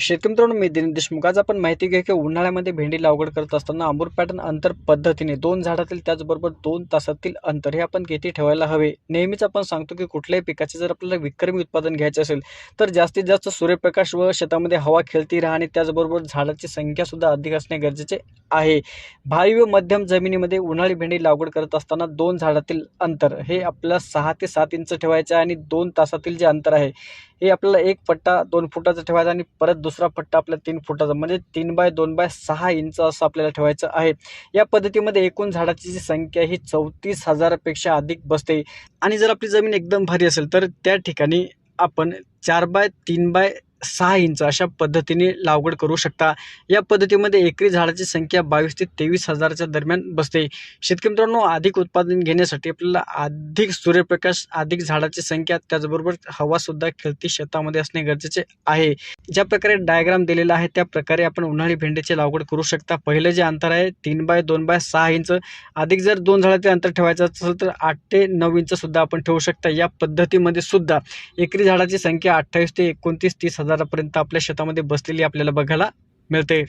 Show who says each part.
Speaker 1: शेतकरी मित्रांनो मी दिनेश देशमुख. आज आपण माहिती घ्या की उन्हाळ्यामध्ये भेंडी लागवड करत असताना आंबूर पॅटर्न अंतर पद्धतीने दोन झाडातील त्याचबरोबर दोन तासातील अंतर हे आपण किती ठेवायला हवे. नेहमीच आपण सांगतो की कुठल्याही पिकाचे जर आपल्याला विक्रमी उत्पादन घ्यायचे असेल तर जास्तीत जास्त सूर्यप्रकाश व शेतामध्ये हवा खेळती राहणे त्याचबरोबर झाडाची संख्यासुद्धा अधिक असणे गरजेचे आहे. भारी व मध्यम जमिनीमध्ये उन्हाळी भेंडी लागवड करत असताना दोन झाडातील अंतर हे आपल्याला सहा ते सात इंच ठेवायचे आहे आणि दोन तासातील जे अंतर आहे हे आपल्याला एक पट्टा दोन फुटाचं ठेवायचा आणि परत दुसरा पट्टा आपल्या तीन फुटाचा म्हणजे तीन बाय दोन बाय सहा इंच असं आपल्याला ठेवायचं आहे. या पद्धतीमध्ये एकूण झाडाची जी संख्या ही चौतीस हजारापेक्षा अधिक बसते. आणि जर आपली जमीन एकदम भारी असेल तर त्या ठिकाणी आपण चार बाय तीन बाय सहा इंच अशा पद्धतीने लागवड करू शकता. या पद्धतीमध्ये एकरी झाडाची संख्या बावीस ते तेवीस हजाराच्या दरम्यान बसते. शेतकरी मित्रांनो अधिक उत्पादन घेण्यासाठी आपल्याला अधिक सूर्यप्रकाश अधिक झाडाची संख्या त्याचबरोबर हवासुद्धा खेळती शेतामध्ये असणे गरजेचे आहे. ज्या प्रकारे डायग्राम दिलेला आहे त्या प्रकारे आपण उन्हाळी भेंडीची लागवड करू शकता. पहिलं जे अंतर आहे तीन बाय दोन बाय सहा इंच. अधिक जर दोन झाडाचे अंतर ठेवायचं असेल तर आठ ते नऊ इंचसुद्धा आपण ठेवू शकता. या पद्धतीमध्ये सुद्धा एकरी झाडाची संख्या अठ्ठावीस ते एकोणतीस तीस हजारापर्यंत आपल्या शेतामध्ये बसलेली आपल्याला बघायला मिळते.